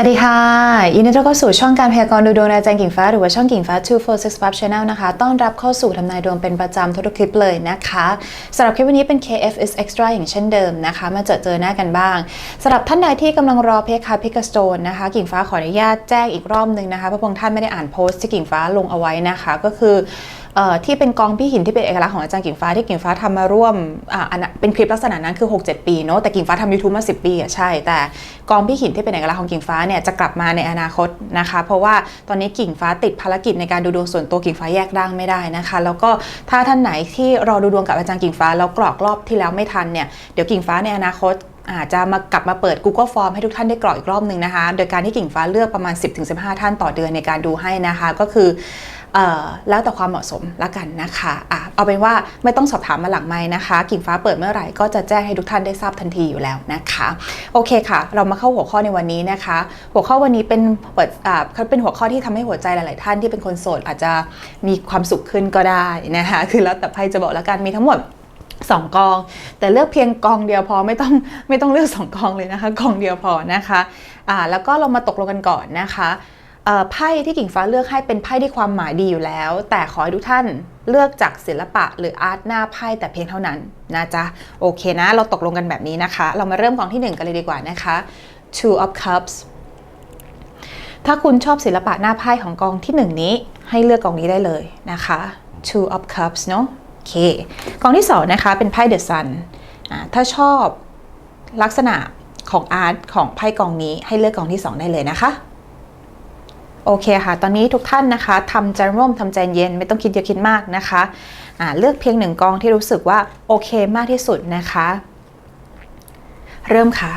วัสดีค่ะ ยินดีต้อนรับเข้าสู่ช่องการพยากรณ์ดูดวงอาจารย์กิ่งฟ้า หรือว่าช่องกิ่งฟ้า 2465 Channel นะคะ ต้อนรับเข้าสู่ทำนายดวงเป็นประจำทุกคลิปเลยนะคะสำหรับคลิปวันนี้เป็น KF is extra อย่างเช่นเดิมนะคะ มาเจอเจอหน้ากันบ้างสำหรับท่านใดที่กำลังรอเพคาพิกาสโตนนะคะ กิ่งฟ้าขออนุญาตแจ้งอีกรอบหนึ่งนะคะเพราะบางท่านไม่ได้อ่านโพสต์ที่กิ่งฟ้าลงเอาไว้นะคะ ก็คือ ที่เป็นกองพี่หินที่เป็นเอกลักษณ์ของอาจารย์กิ่งฟ้าที่กิ่งฟ้าทำมาร่วมเป็นคลิปลักษณะนั้นคือ 6-7 ปีเนาะแต่กิ่งฟ้าทำ YouTube มา 10 ปีอะใช่ แต่กองพี่หินที่เป็นเอกลักษณ์ของกิ่งฟ้าเนี่ยจะกลับมาในอนาคตนะคะ เพราะว่าตอนนี้กิ่งฟ้าติดภารกิจในการดูดวงส่วนตัวกิ่งฟ้าแยกร่างไม่ได้นะคะ แล้วก็ถ้าท่านไหนที่รอดูดวงกับอาจารย์กิ่งฟ้าแล้วกรอกรอบที่แล้วไม่ทันเนี่ยเดี๋ยวกิ่งฟ้าในอนาคตอาจจะมากลับมาเปิด Google Form ให้ทุกท่านได้กรอกอีกรอบหนึ่งนะคะ โดยการที่กิ่งฟ้าเลือกประมาณ 10-15 ท่านต่อเดือนในการดูให้นะคะ ก็คือ แล้วแต่ความเหมาะสมละกันนะคะอะเอาเป็นว่าไม่ต้องสอบถามมาหลังไม้นะคะ กิ่งฟ้าเปิดเมื่อไหร่ก็จะแจ้งให้ทุกท่านได้ทราบทันทีอยู่แล้วนะคะ โอเคค่ะ เรามาเข้าหัวข้อในวันนี้นะคะ หัวข้อวันนี้เป็นเปิดเป็นหัวข้อที่ทำให้หัวใจหลาย ๆ ท่านที่เป็นคนโสดอาจจะมีความสุขขึ้นก็ได้นะคะคือแล้วแต่ไพ่จะบอกล้วกันมีทั้งหมดสองกอง แต่เลือกเพียงกองเดียวพอไม่ต้องไม่ต้องเลือกสองกองเลยนะคะกองเดียวพอนะคะอ่าแล้วก็เรามาตกลงกันก่อนนะคะ ไพ่ที่กิ่งฟ้าเลือกให้เป็นไพ่ที่ความหมายดีอยู่แล้ว แต่ขอให้ทุกท่านเลือกจากศิลปะหรืออาร์ตหน้าไพ่แต่เพียงเท่านั้นนะจ๊ะโอเคนะ เราตกลงกันแบบนี้นะคะ เรามาเริ่มกองที่หนึ่งกันเลยดีกว่านะคะ Two of Cups ถ้าคุณชอบศิลปะหน้าไพ่ของกองที่หนึ่งนี้ให้เลือกกองนี้ได้เลยนะคะ Two of Cups เนาะโอเคกองที่สองนะคะเป็นไพ่ The Sun ถ้าชอบลักษณะของอาร์ตของไพ่กองนี้ให้เลือกกองที่ 2 ได้เลยนะคะ โอเคค่ะ ตอนนี้ทุกท่านนะคะทำใจร่มทำใจเย็นไม่ต้องคิดเยอะคิดมากนะคะะเลือกเพียงหนึ่งกองที่รู้สึกว่าโอเคมากที่สุดนะคะ เริ่มค่ะ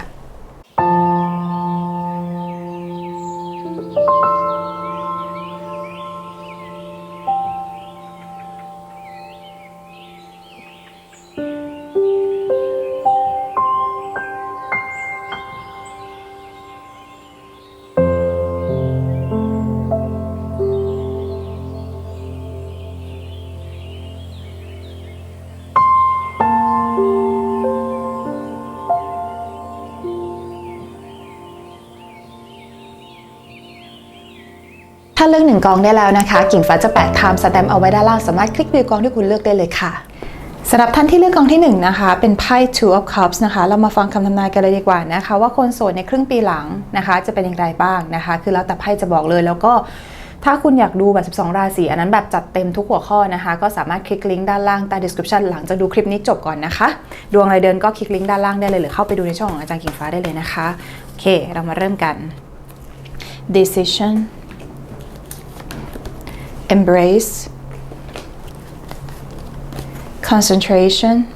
ถ้าเลือกหนึ่งกองได้แล้วนะคะ กิ่งฟ้าจะแปะไทม์สแตมป์เอาไว้ด้านล่างสามารถคลิกดูกองที่คุณเลือกได้เลยค่ะสำหรับท่านที่เลือกกองที่หนึ่งนะคะเป็นไพ่ Two of Cups นะคะเรามาฟังคำทำนายกันเลยดีกว่านะคะว่าคนโสดในครึ่งปีหลังนะคะ จะเป็นอย่างไรบ้างนะคะ คือแล้วแต่ไพ่จะบอกเลยแล้วก็ถ้าคุณอยากดูแบบ 12 ราศีอันนั้นแบบจัดเต็มทุกหัวข้อนะคะ ก็สามารถคลิกลิงก์ด้านล่างใต้ description หลังจากดูคลิปนี้จบก่อนนะคะ ดวงอะไรเดินก็คลิกลิงก์ด้านล่างได้เลยหรือเข้าไปดูในช่องของอาจารย์กิ่งฟ้าได้เลยนะคะโอเค เรามาเริ่มกัน decision embrace, concentration,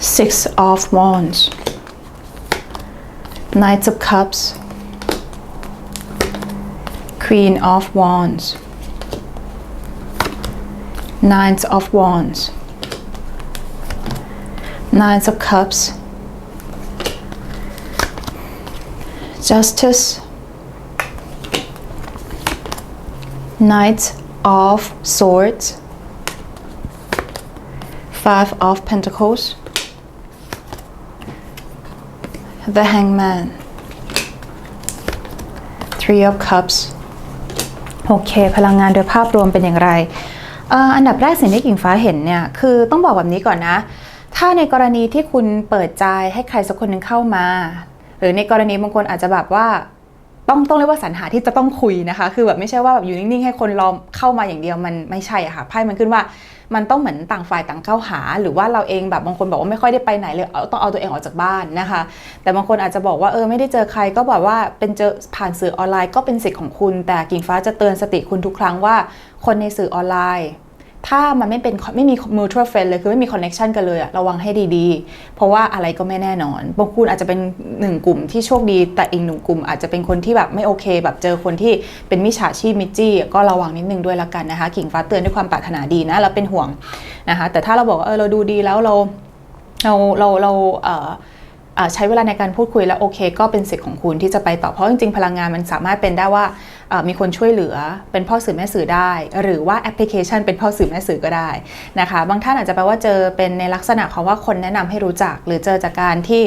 Six of Wands, Knights of Cups, Queen of Wands, Nines of Wands, Nines of Cups, Justice, Knight of Swords, Five of Pentacles, the Hangman, Three of Cups โอเค พลังงานโดยภาพรวมเป็นอย่างไรเ อันดับแรกสิ่งที่กิ่งฟ้าเห็นเนี่ยคือต้องบอกแบบนี้ก่อนนะ ถ้าในกรณีที่คุณเปิดใจให้ใครสักคนหนึ่งเข้ามา หรือในกรณีบางคนอาจจะแบบว่า ต้องต้องเรียกว่าสรรหาที่จะต้องคุยนะคะ คือแบบไม่ใช่ว่าแบบอยู่นิ่งๆให้คนรอเข้ามาอย่างเดียวมันไม่ใช่อะค่ะไพ่มันขึ้นว่ามันต้องเหมือนต่างฝ่ายต่างเข้าหา หรือว่าเราเองแบบบางคนบอกว่าไม่ค่อยได้ไปไหนเลยต้องเอาตัวเองออกจากบ้านนะคะ แต่บางคนอาจจะบอกว่าเออไม่ได้เจอใครก็แบบว่าเป็นเจอผ่านสื่อออนไลน์ก็เป็นสิทธิ์ของคุณ แต่กิ่งฟ้าจะเตือนสติคุณทุกครั้งว่า คนในสื่อออนไลน์ ถ้ามันไม่เป็นไม่มี mutual friend เลยคือไม่มี connection กันเลยอะระวังให้ดีๆ เพราะว่าอะไรก็ไม่แน่นอนบางคุณอาจจะเป็นหนึ่งกลุ่มที่โชคดี แต่อีกหนึ่งกลุ่มอาจจะเป็นคนที่แบบไม่โอเค แบบเจอคนที่เป็นมิจฉาชีพมิจจี้ก็ระวังนิดนึงด้วยละกันนะคะกิ่งฟ้าเตือนด้วยความปรารถนาดีนะเราเป็นห่วงนะคะแต่ถ้าเราบอกว่าเออเราดูดีแล้วเราเราเราเราเอออ่า ใช้เวลาในการพูดคุยแล้วโอเค ก็เป็นสิทธิ์ของคุณที่จะไปต่อเพราะจริงๆพลังงานมันสามารถเป็นได้ว่ามีคนช่วยเหลือเป็นพ่อสื่อแม่สื่อได้ หรือว่าแอปพลิเคชันเป็นพ่อสื่อแม่สื่อก็ได้นะคะ บางท่านอาจจะแปลว่าเจอเป็นในลักษณะของว่าคนแนะนำให้รู้จัก หรือเจอจากการที่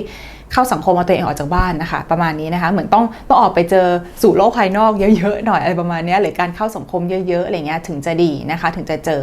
เข้าสังคมเอาตัวเองออกจากบ้านนะคะ ประมาณนี้นะคะ เหมือนต้องต้องออกไปเจอสู่โลกภายนอกเยอะๆหน่อยอะไรประมาณนี้หรือการเข้าสังคมเยอะๆอะไรเงี้ยถึงจะดีนะคะ ถึงจะเจอ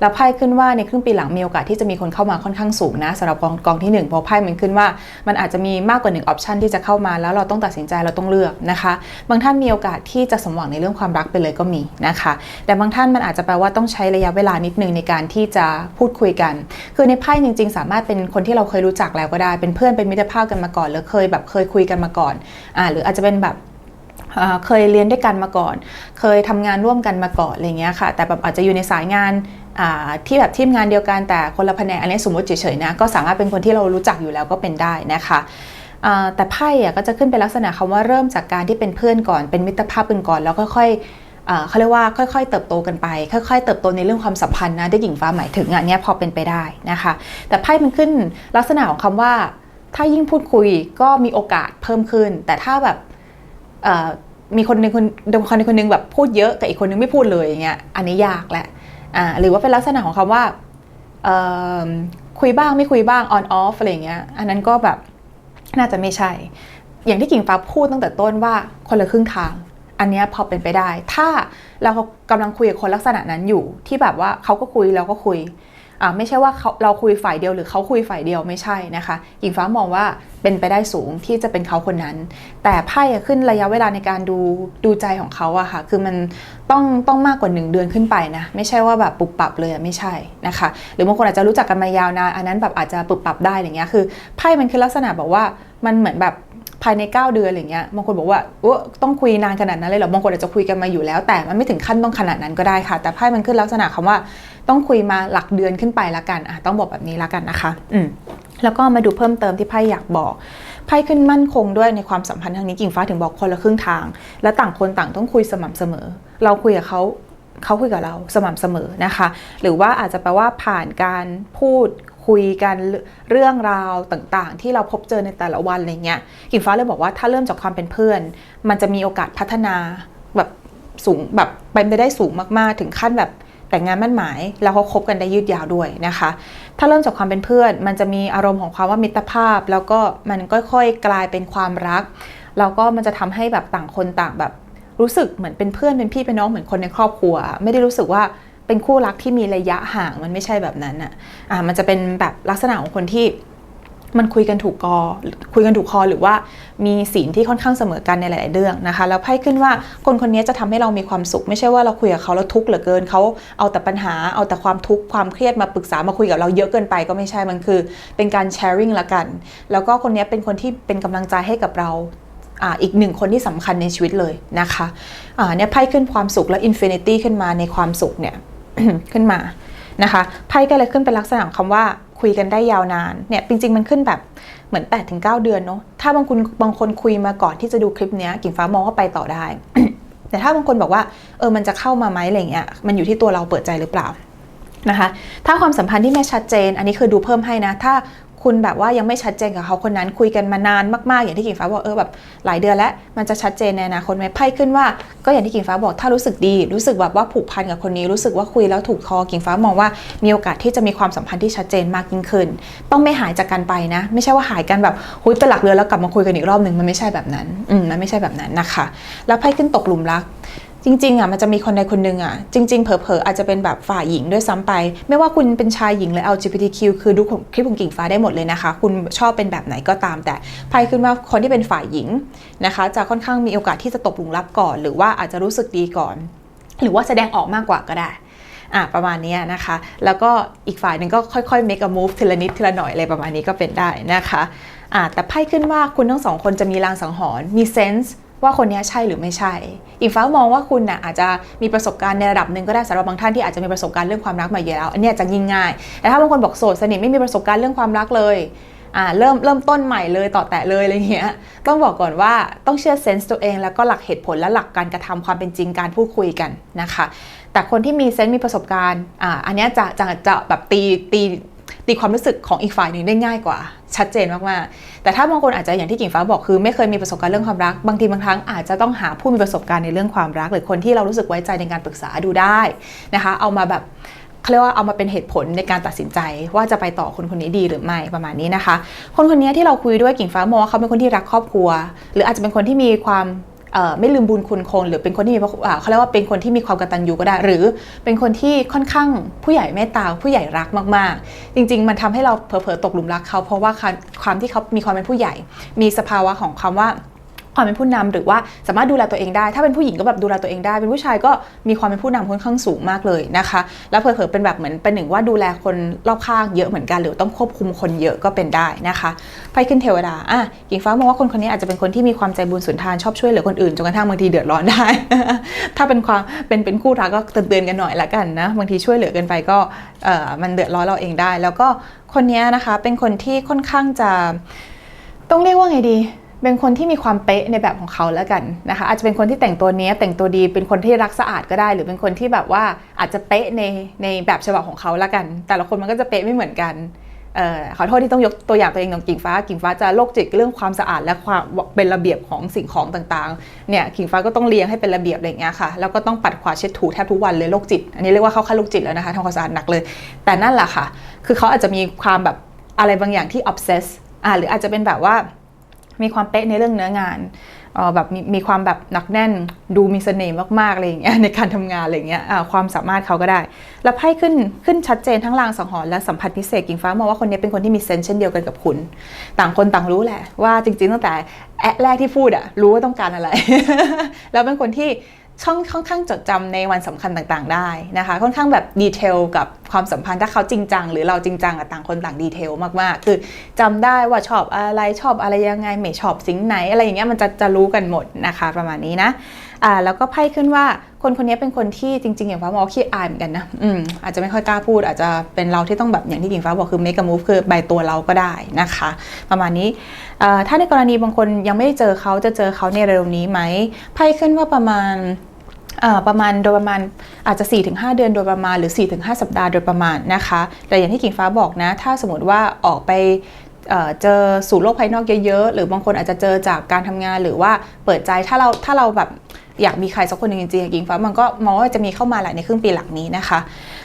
แล้วไพ่ขึ้นว่าในครึ่งปีหลังมีโอกาสที่จะมีคนเข้ามาค่อนข้างสูงนะสำหรับกองกองที่ 1 เพราะไพ่มันขึ้นว่า มันอาจจะมีมากกว่า1ออปชันที่จะเข้ามาแล้วเราต้องตัดสินใจเราต้องเลือกนะคะ บางท่านมีโอกาสที่จะสมหวังในเรื่องความรักไปเลยก็มีนะคะ แต่บางท่านมันอาจจะแปลว่าต้องใช้ระยะเวลานิดนึงในการที่จะพูดคุยกัน คือในไพ่จริง ๆ สามารถเป็นคนที่เราเคยรู้จักแล้วก็ได้เป็นเพื่อนเป็นมิตรภาพกันมาก่อน หรือเคยแบบเคยคุยกันมาก่อนอ่าหรืออาจจะเป็นแบบเคยเรียนด้วยกันมาก่อน เคยทำงานร่วมกันมาก่อนอะไรเงี้ยค่ะ แต่แบบอาจจะอยู่ในสายงานที่แบบทีมงานเดียวกันแต่คนละแผนกอันนี้สมมติเฉยๆนะก็สามารถเป็นคนที่เรารู้จักอยู่แล้วก็เป็นได้นะคะแต่ไพ่ก็จะขึ้นเป็นลักษณะคำว่าเริ่มจากการที่เป็นเพื่อนก่อนเป็นมิตรภาพกันก่อนแล้วค่อยๆเขาเรียกว่าค่อย ๆ เติบโตกันไป ค่อย ๆ เติบโตในเรื่องความสัมพันธ์นะด้หญิงฟ้าหมายถึงอันนี้พอเป็นไปได้นะคะ แต่ไพ่มันขึ้นลักษณะของคำว่า ถ้ายิ่งพูดคุยก็มีโอกาสเพิ่มขึ้น แต่ถ้าแบบมีคนหนึ่งคนคนหนึ่งคนหนึงแบบพูดเยอะกับอีกคนนึงไม่พูดเลยอย่างเงี้ยอันนี้ยากแหละอ่าหรือว่าเป็นลักษณะของคำว่าคุยบ้างไม่คุยบ้าง on off อะไรเงี้ยอันนั้นก็แบบน่าจะไม่ใช่ อย่างที่กิ่งฟ้าพูดตั้งแต่ต้นว่าคนละครึ่งทาง อันเนี้ยพอเป็นไปได้ ถ้าเรากำลังคุยกับคนลักษณะนั้นอยู่ที่แบบว่าเขาก็คุยเราก็คุย ไม่ใช่ว่าเขาเราคุยฝ่ายเดียวหรือเขาคุยฝ่ายเดียวไม่ใช่นะคะกิ่งฟ้ามองว่าเป็นไปได้สูงที่จะเป็นเขาคนนั้น แต่ไพ่ขึ้นระยะเวลาในการดูดูใจของเขาอะค่ะ คือมันต้องต้องมากกว่า 1 เดือนขึ้นไปนะ ไม่ใช่ว่าแบบปุบปับเลยไม่ใช่นะคะ หรือบางคนอาจจะรู้จักกันมายาวนานอันนั้นแบบอาจจะปุบปับได้อย่างเงี้ยคือไพ่มันคือลักษณะแบบว่ามันเหมือนแบบ ภายใน 9 เดือนอะไรเงี้ยบางคนบอกว่าโอ้ต้องคุยนานขนาดนั้นเลยเหรอบางคนอาจจะคุยกันมาอยู่แล้ว แต่มันไม่ถึงขั้นต้องขนาดนั้นก็ได้ค่ะ แต่ไพ่มันขึ้นลักษณะคำว่าต้องคุยมาหลักเดือนขึ้นไปละกันอะต้องบอกแบบนี้ละกันนะคะอืมแล้วก็มาดูเพิ่มเติมที่ไพ่อยากบอกไพ่ขึ้นมั่นคงด้วยในความสัมพันธ์ทางนี้กิ่งฟ้าถึงบอกคนละครึ่งทาง และต่างคนต่างต้องคุยสม่ำเสมอ เราคุยกับเขาเขาคุยกับเราสม่ำเสมอนะคะ หรือว่าอาจจะแปลว่าผ่านการพูด คุยกันเรื่องราวต่างๆ ที่เราพบเจอในแต่ละวันอะไรเงี้ยกิ่งฟ้าเลยบอกว่าถ้าเริ่มจากความเป็นเพื่อน มันจะมีโอกาสพัฒนาแบบสูงแบบเป็นไปได้สูงมากๆ ถึงขั้นแบบแต่งงานมั่นหมาย แล้วเขาคบกันได้ยืดยาวด้วยนะคะ ถ้าเริ่มจากความเป็นเพื่อน มันจะมีอารมณ์ของความว่ามิตรภาพ แล้วก็มันค่อยๆกลายเป็นความรักแล้วก็มันจะทำให้แบบต่างคนต่างแบบรู้สึกเหมือนเป็นเพื่อนเป็นพี่เป็นน้องเหมือนคนในครอบครัว ไม่ได้รู้สึกว่า เป็นคู่รักที่มีระยะห่างมันไม่ใช่แบบนั้นอะอ่ามันจะเป็นแบบลักษณะของคนที่มันคุยกันถูกกอ คุยกันถูกคอหรือว่ามีศีลที่ค่อนข้างเสมอกันในหลาย ๆ เรื่องนะคะ แล้วไพ่ขึ้นว่าคนคนนี้จะทำให้เรามีความสุข ไม่ใช่ว่าเราคุยกับเขาแล้วทุกข์เหลือเกินเขาเอาแต่ปัญหาเอาแต่ความทุกข์ความเครียดมาปรึกษามาคุยกับเราเยอะเกินไปก็ไม่ใช่มันคือ เป็นการแชร์ริงละกัน แล้วก็คนนี้เป็นคนที่เป็นกำลังใจให้กับเราอ่าอีกหนึ่งคนที่สำคัญในชีวิตเลยนะคะอ่าเนี่ยไพ่ขึ้นความสุขและอินฟินิตี้ขึ้นมาในความสุขเนี่ย ขึ้นมานะคะไพ่ก็เลยขึ้นเป็นลักษณะของคำว่าคุยกันได้ยาวนานเนี่ยจริง ๆ มันขึ้นแบบเหมือน8ถึงเเดือนเนาะถ้าบางคนบางคนคุยมาก่อนที่จะดูคลิปนี้กิ่งฟ้ามองว่าไปต่อได้ แต่ถ้าบางคนบอกว่าเออมันจะเข้ามาไหมอะไรเงี้ยมันอยู่ที่ตัวเราเปิดใจหรือเปล่านะคะถ้าความสัมพันธ์ที่ไม่ชัดเจน อันนี้คือดูเพิ่มให้นะ ถ้า คุณแบบว่ายังไม่ชัดเจนกับเขาคนนั้นคุยกันมานานมากๆ อย่างที่กิ่งฟ้าบอกเออแบบหลายเดือนแล้ว มันจะชัดเจนในอนาคตไหมไพ่ขึ้นว่า ก็อย่างที่กิ่งฟ้าบอกถ้ารู้สึกดี รู้สึกแบบว่าผูกพันกับคนนี้รู้สึกว่าคุยแล้วถูกคอกิ่งฟ้ามองว่ามีโอกาสที่จะมีความสัมพันธ์ที่ชัดเจนมากยิ่งขึ้น ต้องไม่หายจากกันไปนะ ไม่ใช่ว่าหายกันแบบหุยเป็นหลักเดือนแล้วกลับมาคุยกันอีกรอบหนึ่งมันไม่ใช่แบบนั้นอืมมันไม่ใช่แบบนั้นนะคะ แล้วไพ่ขึ้นตกหลุมรัก จริงๆอะมันจะมีคนใดคนหนึ่งอะจริง ๆ เผลอๆอาจจะเป็นแบบฝ่ายหญิงด้วยซ้ำไป ไม่ว่าคุณเป็นชายหญิงหรือ LGBTQ คือดูคลิปของกิ่งฟ้าได้หมดเลยนะคะ คุณชอบเป็นแบบไหนก็ตามแต่ไพ่ขึ้นว่าคนที่เป็นฝ่ายหญิงนะคะ จะค่อนข้างมีโอกาสที่จะตกหลุมรักก่อน หรือว่าอาจจะรู้สึกดีก่อน หรือว่าแสดงออกมากกว่าก็ได้อะประมาณนี้นะคะ แล้วก็อีกฝ่ายหนึ่งก็ค่อยๆ make a move ทีละนิดทีละหน่อยอะไรประมาณนี้ก็เป็นได้นะคะอะแต่ไพ่ขึ้นว่าคุณทั้งสองคนจะมีลางสังหรณ์มี sense ว่าคนนี้ใช่หรือไม่ใช่อิงฟ้ามองว่าคุณน่ะอาจจะมีประสบการณ์ในระดับหนึ่งก็ได้สำหรับบางท่านที่อาจจะมีประสบการณ์เรื่องความรักมาเยอะแล้วอันนี้จะยิ่งง่ายแต่ถ้าบางคนบอกโสดสนิทไม่มีประสบการณ์เรื่องความรักเลยอ่าเริ่มเริ่มต้นใหม่เลยต่อแตะเลยอะไรเงี้ยต้องบอกก่อนว่าต้องเชื่อเซนส์ตัวเอง แล้วก็หลักเหตุผลและหลักการกระทำความเป็นจริงการพูดคุยกันนะคะ แต่คนที่มีเซนส์มีประสบการณ์อ่าอันนี้จะจะจะแบบตีตี ตีความรู้สึกของอีกฝ่ายหนึ่งได้ง่ายกว่า ชัดเจนมากๆ แต่ถ้าบางคนอาจจะอย่างที่กิ่งฟ้าบอกคือ ไม่เคยมีประสบการณ์เรื่องความรัก บางทีบางครั้งอาจจะต้องหาผู้มีประสบการณ์ในเรื่องความรัก หรือคนที่เรารู้สึกไว้ใจในการปรึกษาดูได้นะคะ เอามาแบบเขาเรียกว่าเอามาเป็นเหตุผลในการตัดสินใจว่าจะไปต่อคนคนนี้ดีหรือไม่ประมาณนี้นะคะ คนคนนี้ที่เราคุยด้วยกิ่งฟ้ามองว่าเขาเป็นคนที่รักครอบครัว หรืออาจจะเป็นคนที่มีความ ไม่ลืมบุญคุณคนหรือเป็นคนที่มีเขาเรียกว่าเป็นคนที่มีความกตัญญูก็ได้ หรือเป็นคนที่ค่อนข้างผู้ใหญ่เมตตาผู้ใหญ่รักมากๆ จริง ๆ มันทำให้เราเผลอๆตกหลุมรักเขา เพราะว่าความความที่เขามีความเป็นผู้ใหญ่ มีสภาวะของความว่า ความเป็นผู้นำหรือว่าสามารถดูแลตัวเองได้ ถ้าเป็นผู้หญิงก็แบบดูแลตัวเองได้ เป็นผู้ชายก็มีความเป็นผู้นำค่อนข้างสูงมากเลยนะคะ แล้วเผลอๆเป็นแบบเหมือนเป็นหนึ่งว่าดูแลคนรอบข้างเยอะเหมือนกันหรือต้องควบคุมคนเยอะก็เป็นได้นะคะไพขึ้นเทวดาอะหญิงฟ้ามองว่าคนคนนี้อาจจะเป็นคนที่มีความใจบุญสุนทานชอบช่วยเหลือคนอื่นจนกระทั่งบางทีเดือดร้อนได้ ถ้าเป็นความเป็นเป็นคู่รักก็เตือนกันหน่อยละกันนะบางทีช่วยเหลือกันไปก็เอ่อมันเดือดร้อนเราเองได้ แล้วก็คนนี้นะคะเป็นคนที่ค่อนข้างจะต้องเรียกว่าไงดี เป็นคนที่มีความเป๊ะในแบบของเขาแล้วกันนะคะ อาจจะเป็นคนที่แต่งตัวเนี้ยแต่งตัวดีเป็นคนที่รักสะอาดก็ได้ หรือเป็นคนที่แบบว่าอาจจะเป๊ะในในแบบฉบับของเขาแล้วกัน แต่ละคนมันก็จะเป๊ะไม่เหมือนกันเอ่อขอโทษที่ต้องยกตัวอย่างตัวเองของกิ่งฟ้า กิ่งฟ้าจะโรคจิตเรื่องความสะอาดและความเป็นระเบียบของสิ่งของต่างๆ เนี่ยกิ่งฟ้าก็ต้องเลี้ยงให้เป็นระเบียบอะไรอย่างเงี้ยค่ะ แล้วก็ต้องปัดขวาเช็ดถูแทบทุกวันเลยโรคจิต อันนี้เรียกว่าเข้าขั้นโรคจิตแล้วนะคะทำความสะอาดหนักเลย แต่นั่นแหละค่ะ คือเขาอาจจะมีความแบบอะไรบางอย่างที่ obsess อ่าหรืออาจจะเป็นแบบว่า มีความเป๊ะในเรื่องเนื้องานอ่อแบบมีมีความแบบหนักแน่นดูมีเสน่ห์มากๆอะไรอย่างเงี้ยในการทำงานอะไรอย่างเงี้ยอ่าความสามารถเขาก็ได้ แล้วไพ่ขึ้นขึ้นชัดเจนทั้งลางสังหรณ์และสัมผัสพิเศษกิ่งฟ้ามองว่าคนนี้เป็นคนที่มีเซนส์เช่นเดียวกันกับคุณ ต่างคนต่างรู้แหละว่าจริงๆตั้งแต่แอะแรกที่พูดอะรู้ว่าต้องการอะไร แล้วเป็นคนที่ ช่องค่อนข้างจดจำในวันสำคัญต่างๆ ได้นะคะ ค่อนข้างแบบดีเทลกับความสัมพันธ์ถ้าเขาจริงจังหรือเราจริงจังอะต่างคนต่างดีเทลมากๆ คือจำได้ว่าชอบอะไรชอบอะไรยังไงไม่ชอบสิ่งไหน อะไรอย่างเงี้ยมันจะจะรู้กันหมดนะคะประมาณนี้นะอ่าแล้วก็ไพ่ขึ้นว่าคนคนนี้เป็นคนที่จริง ๆ อย่างฟ้ามองขี้อายเหมือนกันนะอืมอาจจะไม่ค่อยกล้าพูด อาจจะเป็นเราที่ต้องแบบอย่างที่กิ่งฟ้าบอกคือ make a move คือใบตัวเราก็ได้นะคะ ประมาณนี้อ่าถ้าในกรณีบางคนยังไม่ได้เจอเขาจะเจอเขาในเร็วนี้ไหมไพ่ขึ้นว่าประมาณ ประมาณโดยประมาณอาจจะ 4-5 เดือนโดยประมาณหรือ 4-5 สัปดาห์โดยประมาณนะคะ แต่อย่างที่กิ่งฟ้าบอกนะ ถ้าสมมติว่าออกไปเอ่อเจอสู่โลกภายนอกเยอะๆ หรือบางคนอาจจะเจอจากการทำงานหรือว่าเปิดใจถ้าเราถ้าเราแบบอยากมีใครสักคนหนึ่งจริงๆกิ่งฟ้ามันก็มองว่าจะมีเข้ามาแหละในครึ่งปีหลังนี้นะคะ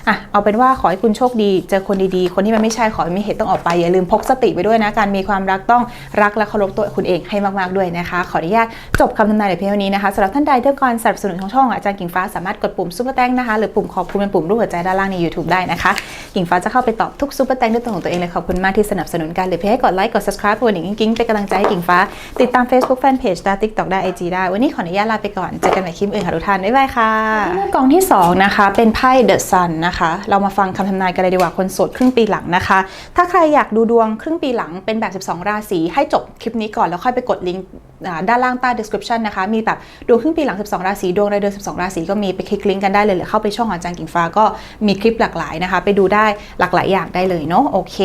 อะเอาเป็นว่าขอให้คุณโชคดี เจอคนดีๆ คนที่มันไม่ใช่ขอให้มีเหตุต้องออกไป อย่าลืมพกสติไปด้วยนะ การมีความรักต้องรักและเคารพตัวคุณเองให้มากๆด้วยนะคะ ขออนุญาตจบคำทำนายในเพียงเท่านี้นะคะสำหรับท่านใดที่ต้องการสนับสนุนของช่องอาจารย์กิ่งฟ้าสามารถกดปุ่มซุปเปอร์แตงนะคะหรือปุ่มขอบคุณเป็นปุ่มรูปหัวใจด้านล่างใน YouTube ได้นะคะกิ่งฟ้าจะเข้าไปตอบทุกซุปเปอร์แตงด้วยตัวของตัวเองเลยขอบคุณมากที่สนับสนุนกันหรือเพียงให้กดไลค์กด subscribe ตัวหนิงกิ้งๆเป็นกำลังใจให้กิ่งฟ้า ติดตาม Facebook Fanpage ได้ TikTok ได้ IG ได้ วันนี้ขออนุญาตลาไปก่อนเจอกันใหม่คลิปอื่นค่ะทุกท่านบ๊ายบายค่ะกองที่สองนะคะเป็นไพ่ The Sun นะคะเรามาฟังคำทำนายกันเลยดีกว่าคนโสดครึ่งปีหลังนะคะ ถ้าใครอยากดูดวงครึ่งปีหลังเป็นแบบ 12 ราศีให้จบคลิปนี้ก่อนแล้วค่อยไปกดลิงก์ด้านล่างใต้ description นะคะ มีแบบดวงครึ่งปีหลัง 12 ราศีดวงรายเดือน 12 ราศีก็มีไปคลิกลิงก์กันได้เลยหรือเข้าไปช่องของอาจารย์กิ่งฟ้าก็มีคลิปหลากหลายนะคะ ไปดูได้หลากหลายอย่างได้เลยเนาะโอเค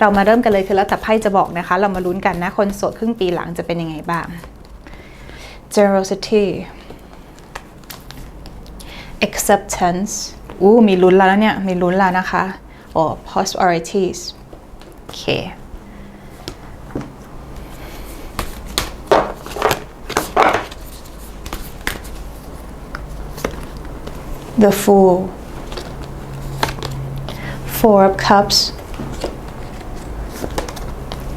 เรามาเริ่มกันเลยคือแล้วแต่ไพ่จะบอกนะคะ เรามาลุ้นกันนะคนโสดครึ่งปีหลังจะเป็นยังไงบ้าง generosity acceptance อู้มีลุ้นแล้วเนี่ย มีลุ้นแล้วนะคะโอ้ possibilities โอเค the fool four of cups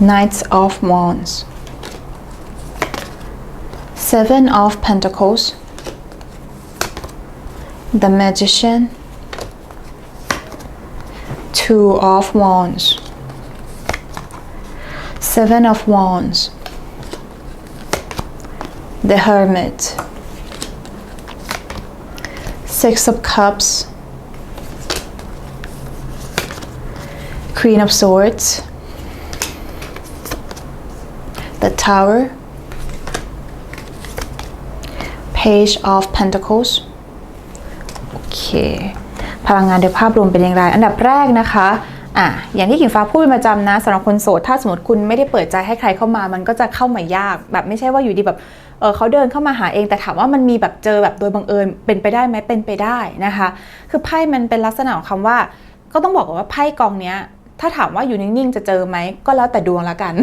knights of wands seven of pentacles the magician Two of Wands, Seven of Wands, the Hermit, Six of Cups, Queen of Swords, the Tower, Page of Pentacles. Okay. พลังงานโดยภาพรวมเป็นอย่างไร อันดับแรกนะคะอะอย่างที่กิ่งฟ้าพูดเป็นประจำนะสำหรับคนโสดถ้าสมมติคุณไม่ได้เปิดใจให้ใครเข้ามา มันก็จะเข้ามายาก แบบไม่ใช่ว่าอยู่ดีแบบเออเขาเดินเข้ามาหาเองแต่ถามว่ามันมีแบบเจอแบบโดยบังเอิญเป็นไปได้ไหมเป็นไปได้นะคะ คือไพ่มันเป็นลักษณะของคำว่า ก็ต้องบอกว่าไพ่กองเนี้ยถ้าถามว่าอยู่นิ่งๆ จะเจอไหมก็แล้วแต่ดวงละกัน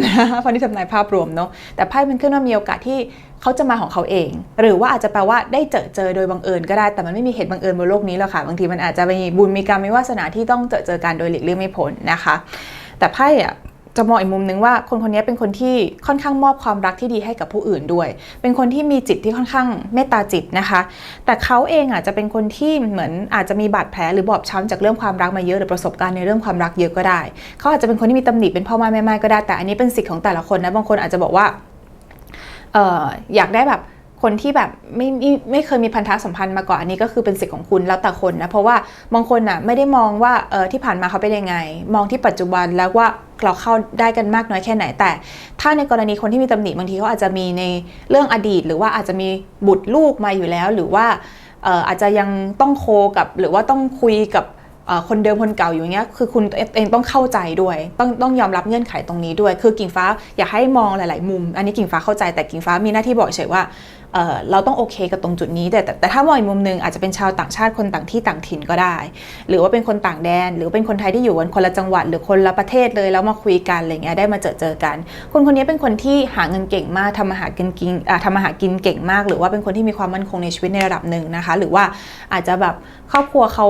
เพราะนี่ทำนายภาพรวมเนาะแต่ไพ่มันขึ้นว่ามีโอกาสที่ เขาจะมาของเขาเอง หรือว่าอาจจะแปลว่าได้เจอเจอโดยบังเอิญก็ได้ แต่มันไม่มีเหตุบังเอิญบนโลกนี้หรอกค่ะ บางทีมันอาจจะมีบุญมีกรรมมีวาสนาที่ต้องเจอเจอกันโดยหลีกเลี่ยงไม่พ้นนะคะ แต่ไพ่อะจะมองอีกมุมนึงว่าคนคนนี้เป็นคนที่ค่อนข้างมอบความรักที่ดีให้กับผู้อื่นด้วย เป็นคนที่มีจิตที่ค่อนข้างเมตตาจิตนะคะ แต่เขาเองอาจจะเป็นคนที่เหมือนอาจจะมีบาดแผลหรือบอบช้ำจากเรื่องความรักมาเยอะหรือประสบการณ์ในเรื่องความรักเยอะก็ได้ เขาอาจจะเป็นคนที่มีตำหนิเป็นพ่อแม่แม่ก็ได้ แต่อันนี้เป็นสิทธิ์ของแต่ละคนนะ บางคนอาจจะบอกว่า อออยากได้แบบคนที่แบบไม่ไม่ไม่เคยมีพันธะสัมพันธ์มาก่อนอันนี้ก็คือเป็นสิทธิ์ของคุณแล้วแต่คนนะเพราะว่าบางคนอะไม่ได้มองว่าเออที่ผ่านมาเขาเป็นยังไง มองที่ปัจจุบันแล้วว่าเราเข้าได้กันมากน้อยแค่ไหนแต่ ถ้าในกรณีคนที่มีตำหนิบางทีเขาอาจจะมีในเรื่องอดีต หรือว่าอาจจะมีบุตรลูกมาอยู่แล้ว หรือว่าอออาจจะยังต้องโคกับหรือว่าต้องคุยกับ คนเดิมคนเก่าอยู่เงี้ยคือคุณเองต้องเข้าใจด้วย ต้องต้องยอมรับเงื่อนไขตรงนี้ด้วย คือกิ่งฟ้าอยากให้มองหลาย ๆ มุม อันนี้กิ่งฟ้าเข้าใจแต่กิ่งฟ้ามีหน้าที่บอกเฉยว่าเเราต้องโอเคกับตรงจุดนี้แต่แต่แต่ถ้ามองอีกมุมหนึงอาจจะเป็นชาวต่างชาติคนต่างที่ต่างถิ่นก็ได้ หรือว่าเป็นคนต่างแดน หรือเป็นคนไทยที่อยู่กันคนละจังหวัด หรือคนละประเทศเลยแล้วมาคุยกันอะไรเงี้ยได้มาเจอเจอกัน คนคนนี้เป็นคนที่หาเงินเก่งมากทำมาหากินกินทำมาหากินเก่งมาก หรือว่าเป็นคนที่มีความมั่นคงในชีวิตในระดับหนึ่งนะคะ หรือว่าอาจจะแบบครอบครัวเขา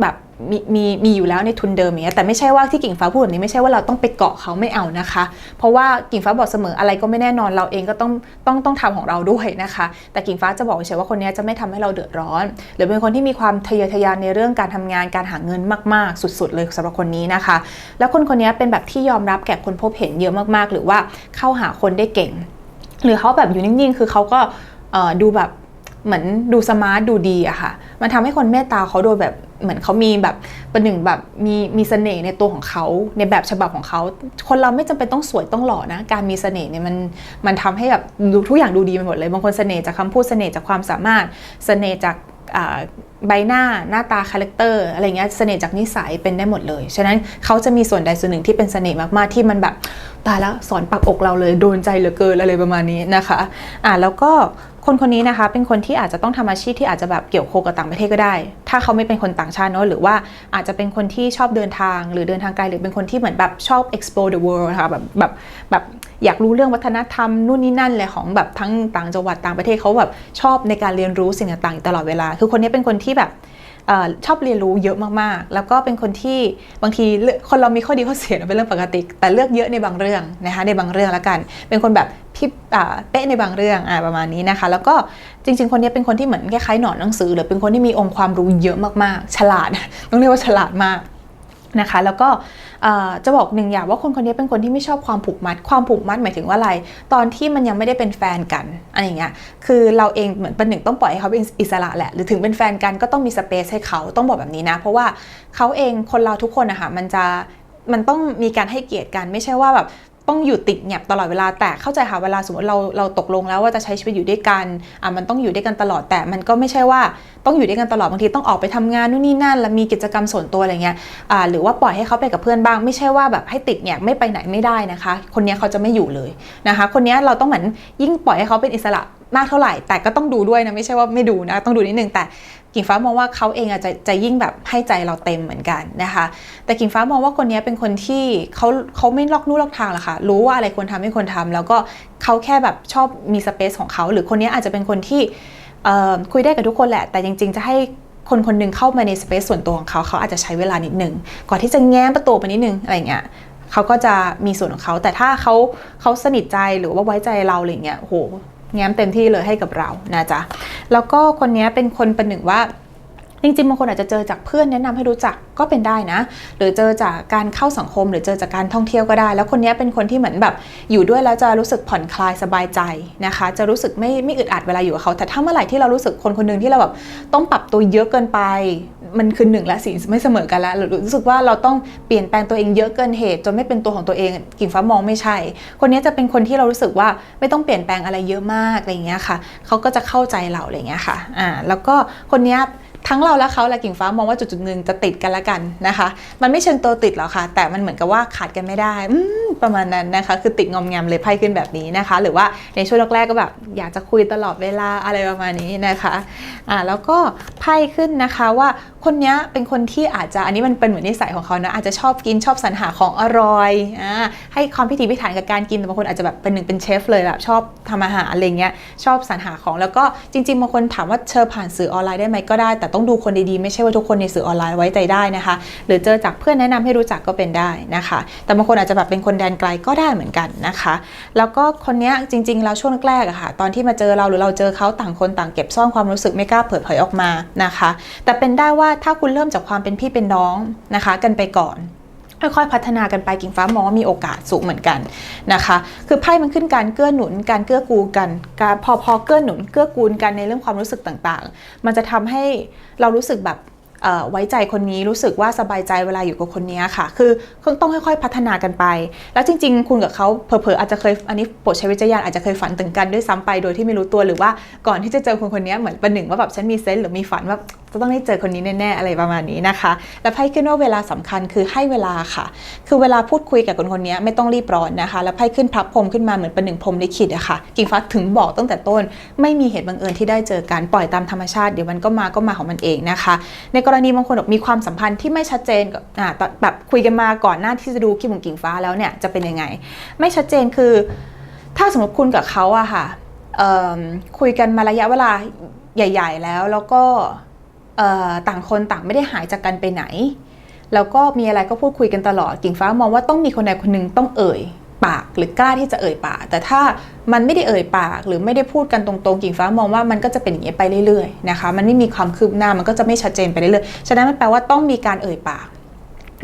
แบบ มีมีมีอยู่แล้วในทุนเดิมอย่างเงี้ยแต่ไม่ใช่ว่าที่กิ่งฟ้าพูดแบบนี้ไม่ใช่ว่าเราต้องไปเกาะเขาไม่เอานะคะ เพราะว่ากิ่งฟ้าบอกเสมออะไรก็ไม่แน่นอนเราเองก็ต้องต้องต้องทำของเราด้วยนะคะ แต่กิ่งฟ้าจะบอกเฉยว่าคนนี้จะไม่ทำให้เราเดือดร้อน หรือเป็นคนที่มีความทะเยอทะยานในเรื่องการทำงานการหาเงินมากๆ สุด ๆ เลยสำหรับคนนี้นะคะ แล้วคนคนนี้เป็นแบบที่ยอมรับแก่คนพบเห็นเยอะมากๆ หรือว่าเข้าหาคนได้เก่ง หรือเขาแบบอยู่นิ่งๆ คือเขาก็ดูแบบ เหมือนดูสมาร์ทดูดีอะค่ะ มันทำให้คนเมตตาเขาโดยแบบเหมือนเขามีแบบประหนึ่งแบบมีมีเสน่ห์ในตัวของเขาในแบบฉบับของเขา คนเราไม่จำเป็นต้องสวยต้องหล่อนะ การมีเสน่ห์เนี่ยมันมันทำให้แบบดูทุกอย่างดูดีไปหมดเลยบางคนเสน่ห์จากคำพูดเสน่ห์จากความสามารถเสน่ห์จากใบหน้าหน้าตาคาแรคเตอร์อะไรเงี้ยเสน่ห์จากนิสัยเป็นได้หมดเลย ฉะนั้นเขาจะมีส่วนใดส่วนหนึ่งที่เป็นเสน่ห์มากๆที่มันแบบตายแล้วสอนปักอกเราเลยโดนใจเหลือเกินอะไรประมาณนี้นะคะอ่าแล้วก็ คนคนนี้นะคะเป็นคนที่อาจจะต้องทำอาชีพที่อาจจะแบบเกี่ยวโคกับต่างประเทศก็ได้ ถ้าเขาไม่เป็นคนต่างชาติเนอะหรือว่าอาจจะเป็นคนที่ชอบเดินทาง หรือเดินทางไกลหรือเป็นคนที่เหมือนแบบชอบ explore the world นะคะแบบแบบแบบอยากรู้เรื่องวัฒนธรรมนู่นนี่นั่นเลยของแบบทั้งต่างจังหวัดต่างประเทศเขาแบบชอบในการเรียนรู้สิ่งต่างๆอยู่ตลอดเวลา คือคนนี้เป็นคนที่แบบอชอบเรียนรู้เยอะมากๆ แล้วก็เป็นคนที่บางทีคนเรามีข้อดีข้อเสียเป็นเรื่องปกติ แต่เลือกเยอะในบางเรื่องนะคะในบางเรื่องแล้วกัน เป็นคนแบบ พี่เป๊ะในบางเรื่องอ่าประมาณนี้นะคะ แล้วก็จริง ๆ คนนี้เป็นคนที่เหมือนคล้ายๆหนอนหนังสือ หรือเป็นคนที่มีองค์ความรู้เยอะมากๆ ฉลาด ต้องเรียกว่าฉลาดมากนะคะแล้วก็จะบอกหนึ่งอย่างว่าคนคนนี้เป็นคนที่ไม่ชอบความผูกมัด ความผูกมัดหมายถึงว่าอะไร ตอนที่มันยังไม่ได้เป็นแฟนกันอะไรอย่างเงี้ยคือเราเองเหมือนเป็นหนึ่งต้องปล่อยให้เขาเป็นอิสระแหละ หรือถึงเป็นแฟนกันก็ต้องมีสเปซให้เขาต้องบอกแบบนี้นะ เพราะว่าเขาเองคนเราทุกคนนะคะมันจะมันต้องมีการให้เกียรติกันไม่ใช่ว่าแบบ ต้องอยู่ติดเงียบตลอดเวลาแต่เข้าใจค่ะเวลาสมมติเราเราตกลงแล้วว่าจะใช้ชีวิตอยู่ด้วยกันอะมันต้องอยู่ด้วยกันตลอดแต่มันก็ไม่ใช่ว่าต้องอยู่ด้วยกันตลอดบางทีต้องออกไปทำงานนู่นนี่นั่น แล้วมีกิจกรรมส่วนตัวอะไรเงี้ยอ่าหรือว่าปล่อยให้เขาไปกับเพื่อนบ้าง ไม่ใช่ว่าแบบให้ติดแงบไม่ไปไหนไม่ได้นะคะ คนนี้เขาจะไม่อยู่เลยนะคะ คนนี้เราต้องเหมือนยิ่งปล่อยให้เขาเป็นอิสระ มากเท่าไหร่ แต่ก็ต้องดูด้วยนะ ไม่ใช่ว่าไม่ดูนะ ต้องดูนิดนึงแต่กิ่งฟ้ามองว่าเขาเองอาจจะจะยิ่งแบบให้ใจเราเต็มเหมือนกันนะคะ แต่กิ่งฟ้ามองว่าคนนี้เป็นคนที่เขาเขาไม่ลอกนู่นลอกทางหรอกค่ะ รู้ว่าอะไรควรทำไม่ควรทำแล้วก็เขาแค่แบบชอบมีสเปซของเขา หรือคนนี้อาจจะเป็นคนที่คุยได้กับทุกคนแหละ แต่จริง ๆ จะให้คนคนหนึ่งเข้ามาในสเปซส่วนตัวของเขาเขาอาจจะใช้เวลานิดหนึ่งก่อนที่จะแง้มประตูไปนิดนึงอะไรเงี้ยเขาก็จะมีส่วนของเขา แต่ถ้าเขาเขาสนิทใจหรือว่าไว้ใจเราอะไรเงี้ยโห แง้มเต็มที่เลยให้กับเรานะจ๊ะแล้วก็คนนี้เป็นคนเป็นหนึ่งว่าจริงๆบางคนอาจจะเจอจากเพื่อนแนะนำให้รู้จักก็เป็นได้นะ หรือเจอจากการเข้าสังคม หรือเจอจากการท่องเที่ยวก็ได้ แล้วคนนี้เป็นคนที่เหมือนแบบ อยู่ด้วยแล้วจะรู้สึกผ่อนคลายสบายใจนะคะ จะรู้สึกไม่ไม่อึดอัดเวลาอยู่กับเขา แต่ถ้าเมื่อไหร่ที่เรารู้สึกคนคนหนึ่งที่เราแบบต้องปรับตัวเยอะเกินไป มันคือหนึ่งและสีไม่เสมอกันแล้วหรือรู้สึกว่าเราต้องเปลี่ยนแปลงตัวเองเยอะเกินเหตุ จนไม่เป็นตัวของตัวเองกิ่งฟ้ามองไม่ใช่ คนนี้จะเป็นคนที่เรารู้สึกว่าไม่ต้องเปลี่ยนแปลงอะไรเยอะมากอะไรอย่างเงี้ยค่ะเขาก็จะเข้าใจเราอะไรอย่างเงี้ยค่ะอ่าแล้วก็คนนี้ ทั้งเราและเขาและกิ่งฟ้ามองว่าจุดจุดๆหนึ่งจะติดกันละกันนะคะ มันไม่เชิงตัวติดหรอกค่ะ แต่มันเหมือนกับว่าขาดกันไม่ได้ประมาณนั้นนะคะ คือติดงอมแงมเลยไพ่ขึ้นแบบนี้นะคะ หรือว่าในช่วงแรกๆก็แบบอยากจะคุยตลอดเวลาอะไรประมาณนี้นะคะอ่าแล้วก็ไพ่ขึ้นนะคะว่าคนเนี้ยเป็นคนที่อาจจะอันนี้มันเป็นเหมือนนิสัยของเขานะอาจจะชอบกินชอบสรรหาของอร่อยอ่าให้ความพิถีพิถันกับการกินแต่บางคนอาจจะแบบเป็นหนึ่งเป็นเชฟเลยแบบชอบทำอาหารอะไรเงี้ยชอบสรรหาของแล้วก็จริงๆบางคนถามว่าเชิญผ่านสื่อออนไลน์ได้ไหมก็ได้แต่ต้องดูคนดีๆ ไม่ใช่ว่าทุกคนในสื่อออนไลน์ไว้ใจได้นะคะ หรือเจอจากเพื่อนแนะนำให้รู้จักก็เป็นได้นะคะ แต่บางคนอาจจะแบบเป็นคนแดนไกลก็ได้เหมือนกันนะคะ แล้วก็คนนี้จริงๆ แล้วช่วงแรกๆอะค่ะ ตอนที่มาเจอเราหรือเราเจอเขาต่างคนต่างเก็บซ่อนความรู้สึกไม่กล้าเปิดเผยออกมานะคะ แต่เป็นได้ว่าถ้าคุณเริ่มจากความเป็นพี่เป็นน้องนะคะ กันไปก่อน ค่อยๆพัฒนากันไปกิ่งฟ้ามองว่ามีโอกาสสูงเหมือนกันนะคะ คือไพ่มันขึ้นการเกื้อหนุน การเกื้อกูลกันการพอพอเกื้อหนุนเกื้อกูลกันในเรื่องความรู้สึกต่างๆ มันจะทำให้เรารู้สึกแบบไว้ใจคนนี้รู้สึกว่าสบายใจเวลาอยู่กับคนนี้ค่ะ คือต้องค่อยๆพัฒนากันไป แล้วจริง ๆ คุณกับเขาเผลอๆอาจจะเคยอันนี้โปรดใช้วิจารณญาณอาจจะเคยฝันถึงกันด้วยซ้ำไปโดยที่ไม่รู้ตัวหรือว่าก่อนที่จะเจอคนคนนี้เหมือนประหนึ่งว่าแบบฉันมีเซนส์หรือมีฝันว่า จะต้องได้เจอคนนี้แน่ๆอะไรประมาณนี้นะคะ แล้วไพ่ขึ้นว่าเวลาสำคัญคือให้เวลาค่ะ คือเวลาพูดคุยกับคนคนนี้ไม่ต้องรีบร้อนนะคะ แล้วไพ่ขึ้นพระพรมขึ้นมาเหมือนเป็นหนึ่งพรมลิขิตอะค่ะกิ่งฟ้าถึงบอกตั้งแต่ต้น ไม่มีเหตุบังเอิญที่ได้เจอกันปล่อยตามธรรมชาติเดี๋ยวมันก็มาก็มาของมันเองนะคะ ในกรณีบางคนมีความสัมพันธ์ที่ไม่ชัดเจนกับอ่าแบบคุยกันมาก่อนหน้าที่จะดูคลิปของกิ่งฟ้าแล้วเนี่ยจะเป็นยังไง ไม่ชัดเจนคือ ถ้าสมมติคุณกับเขาอะค่ะเอิ่มคุยกันมาระยะเวลาใหญ่ ๆ แล้วแล้วก็ ต่างคนต่างไม่ได้หายจากกันไปไหน แล้วก็มีอะไรก็พูดคุยกันตลอดกิ่งฟ้ามองว่าต้องมีคนใดคนหนึ่งต้องเอ่ยปากหรือกล้าที่จะเอ่ยปาก แต่ถ้ามันไม่ได้เอ่ยปากหรือไม่ได้พูดกันตรงๆ กิ่งฟ้ามองว่ามันก็จะเป็นอย่างนี้ไปเรื่อยๆนะคะมันไม่มีความคืบหน้ามันก็จะไม่ชัดเจนไปเรื่อยๆฉะนั้นมันแปลว่าต้องมีการเอ่ยปาก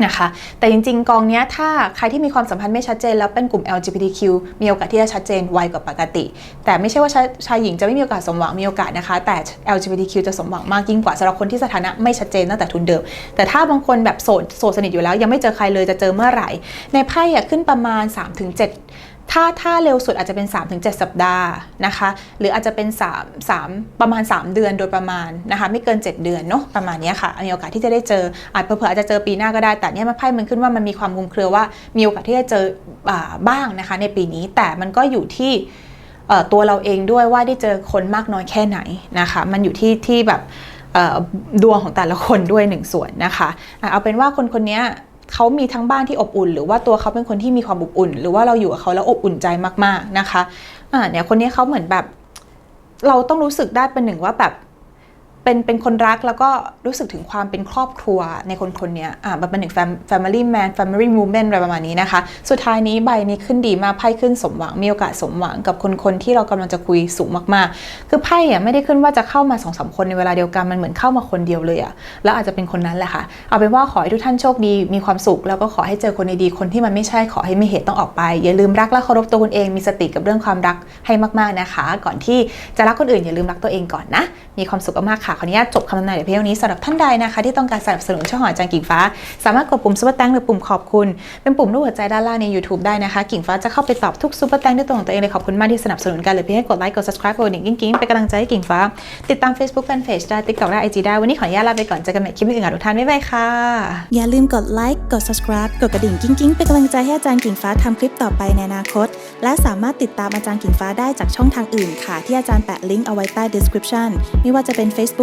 นะคะแต่จริงๆ กองนี้ถ้าใครที่มีความสัมพันธ์ไม่ชัดเจน แล้วเป็นกลุ่ม LGBTQ มีโอกาสที่จะชัดเจนไวกว่าปกติ แต่ไม่ใช่ว่าชายชายหญิงจะไม่มีโอกาสสมหวังมีโอกาสนะคะ แต่ LGBTQ จะสมหวังมากยิ่งกว่าสำหรับคนที่สถานะไม่ชัดเจนตั้งแต่ทุนเดิม แต่ถ้าบางคนแบบโสดโสดสนิทอยู่แล้ว ยังไม่เจอใครเลยจะเจอเมื่อไหร่ ในไพ่ขึ้นประมาณ 3-7 ถ้าถ้าเร็วสุดอาจจะเป็น 3-7 สัปดาห์นะคะ หรืออาจจะเป็น 3 3 ประมาณ 3 เดือนโดยประมาณนะคะ ไม่เกิน 7 เดือนเนาะประมาณนี้ค่ะ มีโอกาสที่จะได้เจออาจเผลอๆอาจจะเจอปีหน้าก็ได้ แต่เนี้ยมันไพ่มันขึ้นว่ามันมีความคุมเครือว่ามีโอกาสที่จะเจออบ้างนะคะ ในปีนี้แต่มันก็อยู่ที่ตัวเราเองด้วยว่าได้เจอคนมากน้อยแค่ไหนนะคะ มันอยู่ที่ที่แบบดวงของแต่ละคนด้วยหนึ่งส่วนนะคะ เอาเป็นว่าคนคนนี้ เขามีทั้งบ้านที่อบอุ่น หรือว่าตัวเขาเป็นคนที่มีความอบอุ่น หรือว่าเราอยู่กับเขาแล้วอบอุ่นใจมากๆนะคะอ่าเนี่ยคนนี้เขาเหมือนแบบ เราต้องรู้สึกได้เป็นหนึ่งว่าแบบ เป็นเป็นคนรักแล้วก็รู้สึกถึงความเป็นครอบครัวในคนคนนี้อ่ามันเป็นหนึ่ง family man family woman อะไรประมาณนี้นะคะ สุดท้ายนี้ใบนี้ขึ้นดีมากไพ่ขึ้นสมหวัง มีโอกาสสมหวังกับคนคนที่เรากำลังจะคุยสูงมากๆ คือไพ่อะไม่ได้ขึ้นว่าจะเข้ามาสองสามคนในเวลาเดียวกันมันเหมือนเข้ามาคนเดียวเลยอะแล้วอาจจะเป็นคนนั้นแหละค่ะ เอาเป็นว่าขอให้ทุกท่านโชคดีมีความสุข แล้วก็ขอให้เจอคนดีๆคนที่มันไม่ใช่ขอให้มีเหตุต้องออกไป อย่าลืมรักและเคารพตัวคุณเองมีสติกับเรื่องความรักให้มากๆนะคะ ก่อนที่จะรักคนอื่นอย่าลืมรักตัวเองก่อนนะ มีความสุขมากค่ะขออนุญาตจบคำทำนายเดี๋ยวเพียงนี้สำหรับท่านใดนะคะ ที่ต้องการสนับสนุนช่องหออาจารย์กิ่งฟ้า สามารถกดปุ่มซุปเปอร์แตงหรือปุ่มขอบคุณ เป็นปุ่มรูปหัวใจด้านล่างใน YouTube ได้นะคะ กิ่งฟ้าจะเข้าไปตอบทุกซุปเปอร์แตงด้วยตัวของตัวเองเลยขอบคุณมากที่สนับสนุนกันหรือเพียงให้กดไลค์กด subscribe กดดิ่งกิ้งๆเป็นกำลังใจให้กิ่งฟ้า ติดตาม Facebook Fanpage ได้ TikTok ได้ IG ได้วันนี้ขออนุญาตลาไปก่อนเจอกันใหม่คลิปอื่นๆทุกท่านบ๊ายบายค่ะอย่าลืมกดไลค์กด subscribe กดกระดิ่งกิ้งๆเป็นกำลังใจให้อาจารย์กิ่งฟ้าทำคลิปต่อไปในอนาคต และสามารถติดตามอาจารย์กิ่งฟ้าได้จากช่องทางอื่นค่ะที่อาจารย์แปะลิงก์เอาไว้ใต้ description ไม่ว่าจะเป็น Facebook